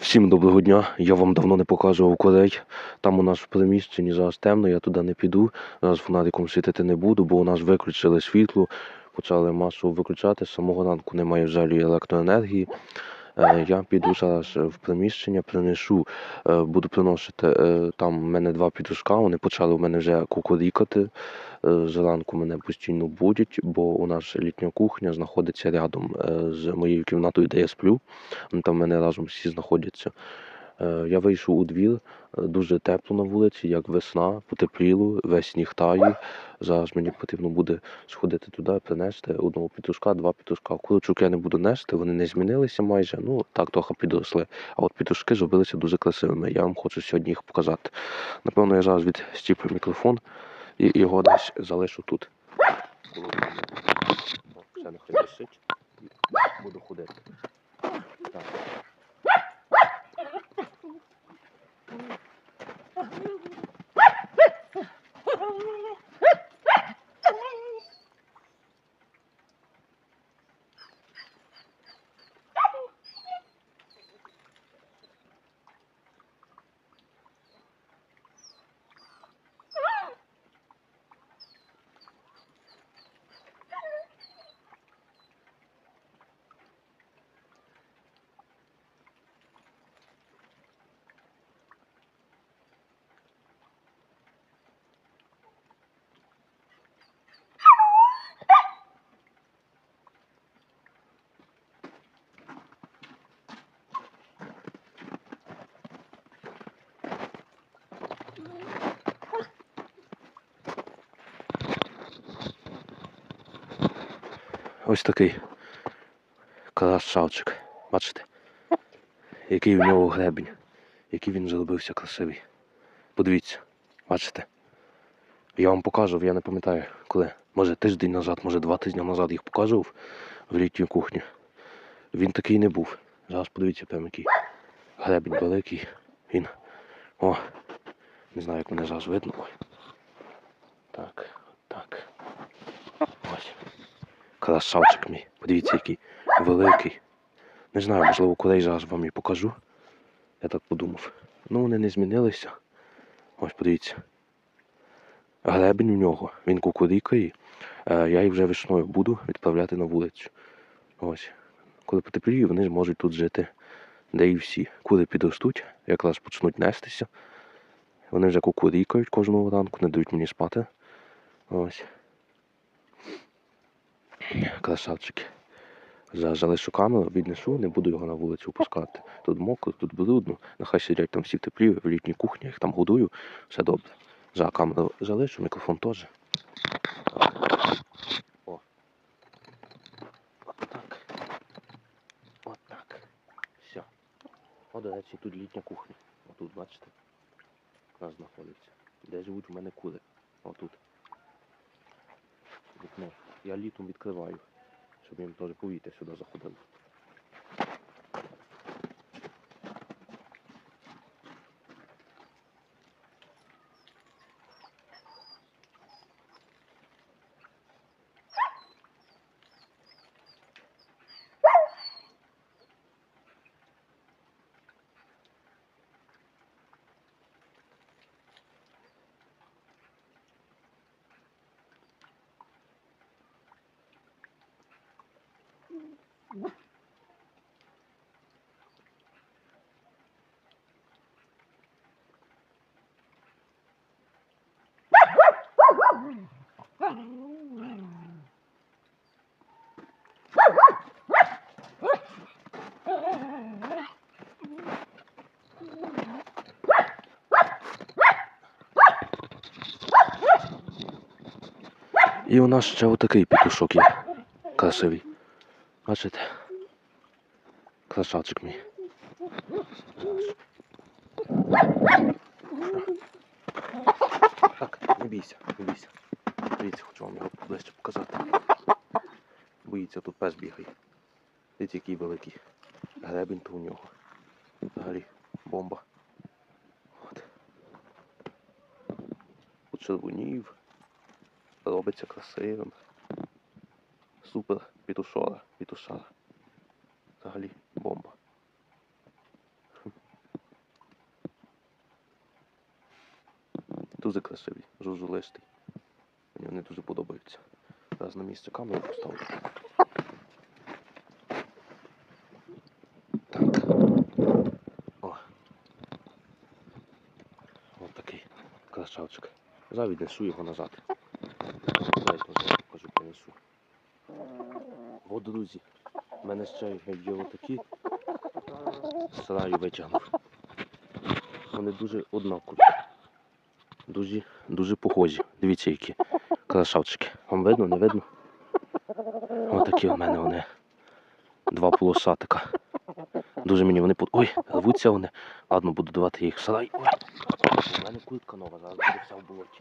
Всім доброго дня. Я вам давно не показував корей. Там у нас в приміщенні зараз темно, я туди не піду. Зараз фонариком світити не буду, бо у нас виключили світло, почали масово виключати. З самого ранку немає взагалі електроенергії. Е, Я піду зараз в приміщення, принесу, е, буду приносити. е, Там в мене два підушка, вони почали в мене вже кукурікати. Е, Зранку мене постійно будять, бо у нас літня кухня знаходиться рядом е, з моєю кімнатою, де я сплю. Там в мене разом всі знаходяться. Е, Я вийшов у двір, е, дуже тепло на вулиці, як весна, потепліло, весь сніг. Зараз мені потрібно буде сходити туди, принести одного петушка, два петушка. Курочок я не буду нести, вони не змінилися майже. Ну так трохи підросли. А от петушки зробилися дуже красивими. Я вам хочу сьогодні їх показати. Напевно, я зараз відстіплю мікрофон і його десь залишу тут. Все нехай висить. Буду ходити. Так. Ось такий красавчик. Бачите? Який в нього гребень, який він зробився красивий. Подивіться, бачите? Я вам показував, я не пам'ятаю коли. Може тиждень назад, може два тижні назад їх показував в літню кухню. Він такий не був. Зараз подивіться прям який гребень великий. Він. О! Не знаю, як мене зараз видно. Так, так. Красавчик мій. Подивіться, який великий. Не знаю, можливо, курей зараз вам і покажу. Я так подумав. Ну, вони не змінилися. Ось подивіться. Гребень у нього, він кукурікає. Е, Я їх вже весною буду відправляти на вулицю. Ось. Коли потепліє, вони зможуть тут жити. Де і всі. Кури підростуть, якраз почнуть нестися. Вони вже кукурікають кожного ранку, не дають мені спати. Ось. Красавчики. За залишу камеру, віднесу, не буду його на вулицю пускати. Тут мокро, тут брудно. Нехай сидять там всі в теплі, в літній кухні, їх там годую, все добре. За камеру залишу, мікрофон теж. Так. Все. О, до речі, тут літня кухня. Отут, бачите? Нас знаходиться. Де живуть у мене кури. Отут. Вікно. Я літом відкриваю, щоб їм теж повітря сюди заходило. І у нас ще отакий петушок є. Красивий. Бачите? Красавчик мій. Так, не бійся, не бійся. Дивіться, хочу вам його ближче показати. Боїться, тут пес бігає. Дивіться, який великий. Гребень то у нього. Взагалі бомба. От. Почервонів. Робиться красивим супер пітушора, пітушара. Взагалі бомба. Дуже красивий, жужулистий. Мені вони дуже подобаються. Зараз на місце камеру поставлю. Так. О. Ось такий красавчик. Зараз його назад. Друзі, в мене ще є отакі. Сараю витягнув. Вони дуже однакові. Дуже, дуже похожі. Дивіться, які красавчики. Вам видно, не видно? Отакі у мене вони. Два полосатика. Дуже мені вони под... Ой, рвуться вони. Ладно, буду давати їх в сарай. Ой. У мене куртка нова, зараз буде вся в болоті.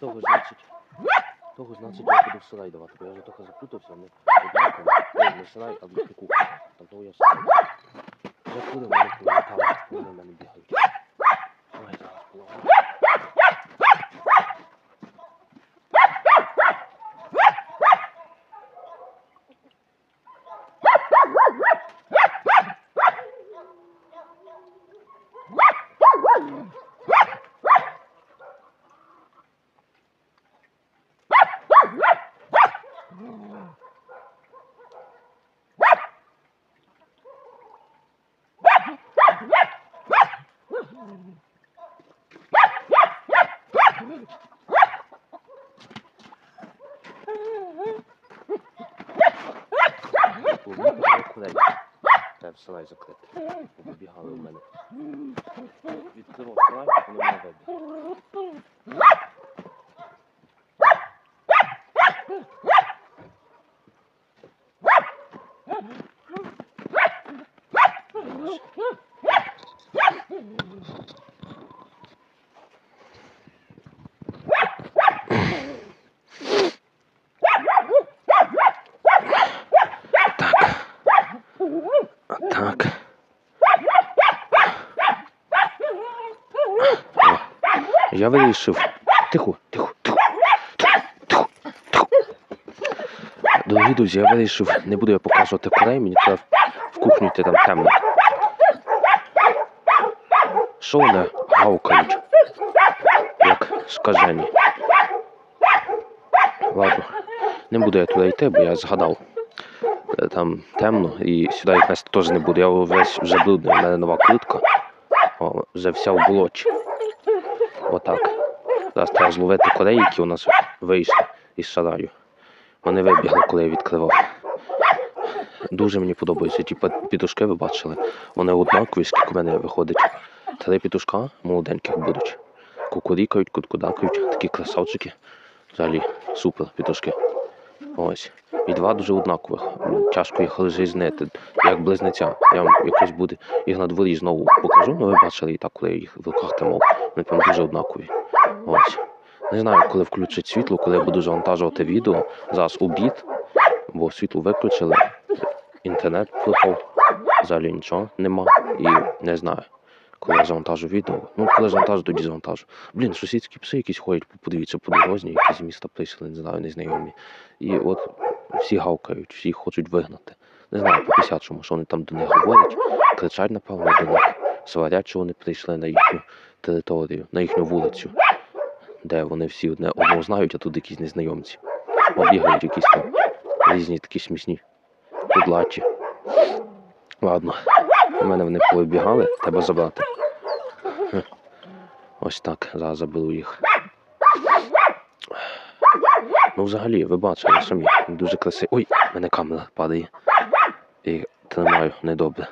Того значить. Того значить я буду в сарай давати, бо я вже трохи заплутався, вони однакові. Ой, не сарай, а в куку. Там того я в сарай. Вже куди в мене полетали, вони в мене бігають. Ой, зараз полагаю. Половинка це курей. Треба в сарай закрити. Побігали в мене. Відкривав сарай, вони мене вибігли. Так. Так. О, я вирішив. Тихо, тихо, тихо. Тихо, тихо, тихо. Дорогі друзі, я вирішив, не буду я показувати курей, мені треба в кухню йти там темно. Що вони гавкають? Як скажені. Ладно, не буду я туди йти, бо я згадав. Е, Там темно і сюди їх теж не буду. Я весь вже брудний, у мене нова куртка. О, вже вся в болоті. Отак. Зараз треба зловити курей, які у нас вийшли із сараю. Вони вибігли, коли я відкривав. Дуже мені подобаються ті підушки, ви бачили. Вони однакові, скільки в мене виходить. Три пітушка молоденьких будуть. Кукурікають, куткудакають, такі красавчики. Взагалі супер пітушки. Ось. І два дуже однакових. Тяжко їх розрізнити, як близнеця. Я вам якось буде їх на дворі знову покажу, ну ви бачили і так, коли я їх в руках тримав. Вони прям дуже однакові. Ось. Не знаю, коли включить світло, коли я буду завантажувати відео. Зараз обід, бо світло виключили, інтернет пропав, взагалі нічого нема. І не знаю, коли я завантажу відео. Ну, коли завантажу, тоді завантажу. Блін, сусідські пси якісь ходять, подивіться, подорожні, які з міста прийшли, не знаю, незнайомі. І от всі гавкають, всі хочуть вигнати. Не знаю, по пісячому, що вони там до них говорять, кричать, напевно, до них, сварять, що вони прийшли на їхню територію, на їхню вулицю, де вони всі одне одного знають, а тут якісь незнайомці. Обігають якісь там різні такі смішні кудлачі. Ладно, у мене вони повибігали, треба забрати. Ось так, зараз заберу їх. Ну, взагалі, ви бачили самі, дуже красиво. Ой, мене камера падає. І тримаю недобре.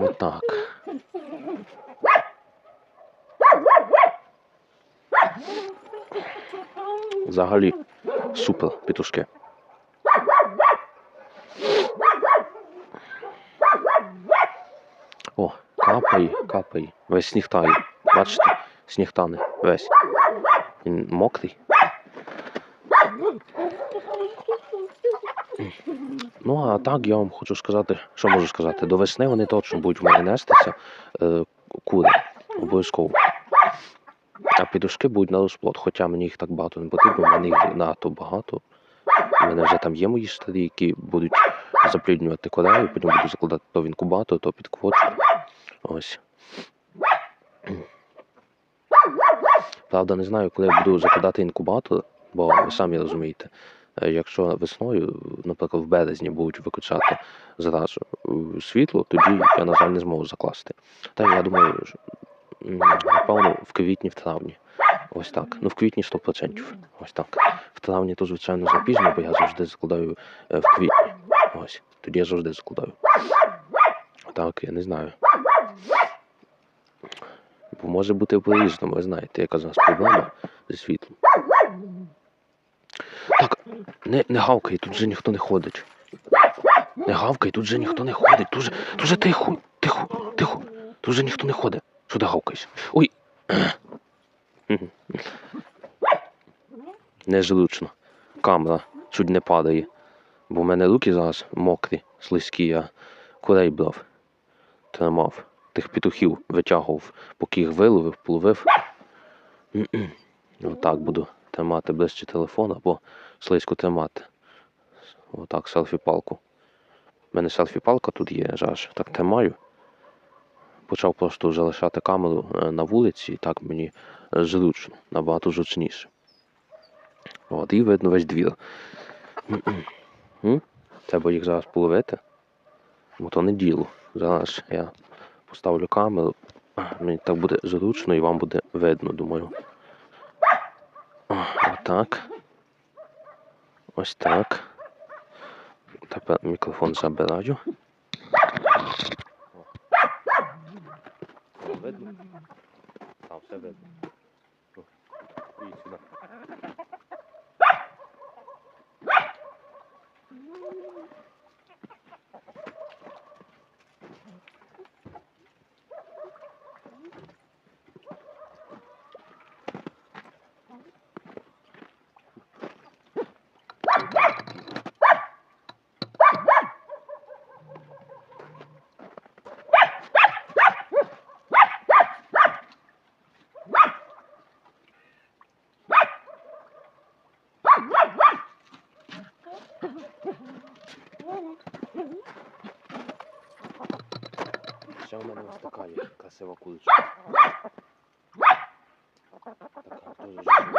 Отак. Взагалі, супер петушки. О, капає, капає. Весь сніг тає. Бачите, сніг тане. Весь. Він мокрий. Ну, а так я вам хочу сказати, що можу сказати, до весни вони точно будуть в мене нестися, е, кури, обов'язково. А підушки будуть на розплод, хоча мені їх так багато не потрібно, в мене їх надто багато. У мене вже там є мої старі, які будуть запліднювати корею, потім буду закладати то в інкубатор, то під квочку. Ось. Правда, не знаю, коли я буду закладати інкубатор, бо ви самі розумієте, е, якщо весною, наприклад, в березні будуть виключати зразу е, світло, тоді я, на жаль, не зможу закласти. Та я думаю, що, напевно, в квітні, в травні. Ось так. Ну, в квітні 100%. Ось так. В травні то, звичайно, запізно, бо я завжди закладаю е, в квітні. Ось. Тоді я завжди закладаю. Так, я не знаю. Бо може бути по-різному, ви знаєте, яка з нас проблема зі світлом. Так, не, не гавкай, тут же ніхто не ходить. Не гавкай, тут же ніхто не ходить. Тут же, тут же тихо, тихо, тихо. Тут же ніхто не ходить. Що ти гавкаєш? Ой. Незручно. Камера чуть не падає. Бо в мене руки зараз мокрі, слизькі, я курей брав, тримав, тих петухів витягував, поки їх виловив, половив. Отак буду тримати ближче телефон або слизько тримати. Отак, селфі-палку. У мене селфі-палка тут є, жаж. Так тримаю. Почав просто вже лишати камеру е, на вулиці, і так мені е, зручно, набагато зручніше. От, і видно весь двір. Треба їх зараз половити. Бо то не діло. Зараз я поставлю камеру. Мені так буде зручно і вам буде видно, думаю. Отак. Ось так. Тепер мікрофон забираю. О, видно? Там все видно. О, Ідіть сюди. Ще в мене ось така є красива куличка. Така теж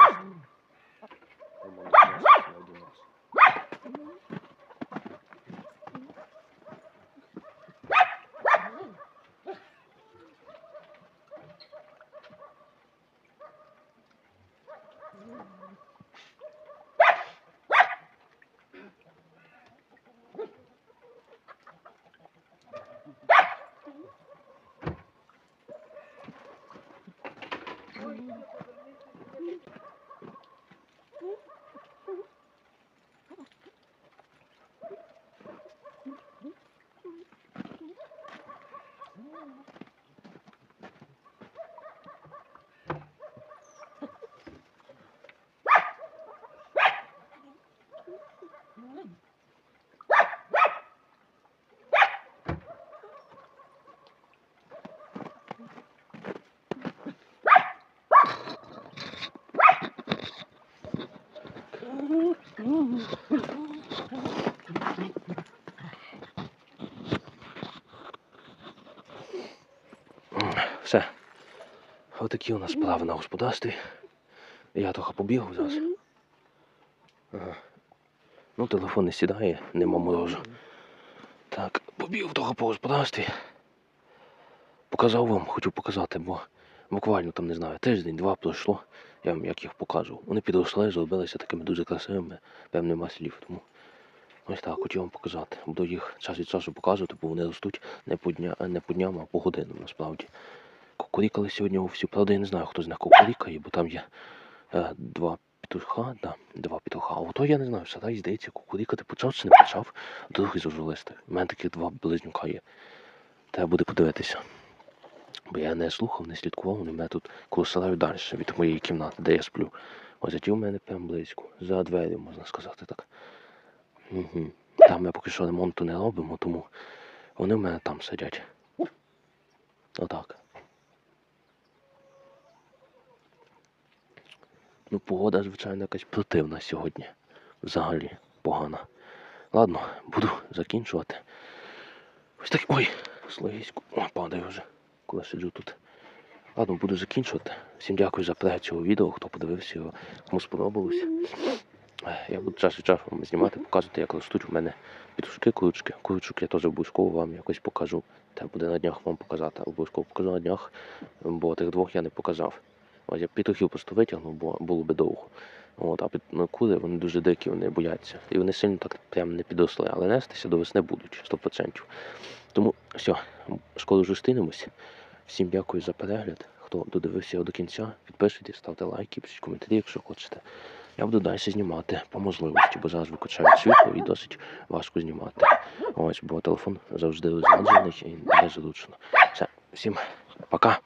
Все. Отакі у нас справи на господарстві. Я трохи побігав зараз. Ага. Ну, телефон не сідає, нема морозу. Так, побігав трохи по господарстві. Показав вам, хочу показати, бо буквально там, не знаю, тиждень-два пройшло. Я вам як їх покажу. Вони підросли, зробилися такими дуже красивими, певно, нема слів. Тому ось так хотів вам показати. Буду їх час від часу показувати, бо вони ростуть не по, дня, не по дням, а по годинам насправді. Кукурікали сьогодні вовсю. Правда, я не знаю, хто з них кукурікає, бо там є е, два петуха, да, два петуха. А ото я не знаю, сарай, здається, кукурікати почав чи не почав, а другий зожулисти. У мене таких два близнюка є. Треба буде подивитися. Бо я не слухав, не слідкував, вони в мене тут коло сараю далі від моєї кімнати, де я сплю. Ось ті у мене прям близько. За двері, можна сказати так. Угу. Там ми поки що ремонту не робимо, тому вони в мене там сидять. Отак. Ну, погода, звичайно, якась противна сьогодні. Взагалі погана. Ладно, буду закінчувати. Ось так. Ой, слизько. О, падаю вже, коли сиджу тут. Ладно, буду закінчувати. Всім дякую за перегляд цього відео, хто подивився його, кому сподобалося. Е, Я буду час від часу вам знімати, показувати, як ростуть у мене петушки, курочки. Курочок я теж обов'язково вам якось покажу. Треба буде на днях вам показати. Обов'язково покажу на днях, бо тих двох я не показав. Ось я петухів просто витягнув, бо було би довго. От, а під, ну, кури вони дуже дикі, вони бояться. І вони сильно так прям не підросли, але нестися до весни будуть 100%. Тому все, скоро зустрінемось. Всім дякую за перегляд. Хто додивився його до кінця, підписуйтесь, ставте лайки, пишіть коментарі, якщо хочете. Я буду далі знімати по можливості, бо зараз виключають світло і досить важко знімати. Ось, бо телефон завжди розряджений і незручно. Все, всім пока.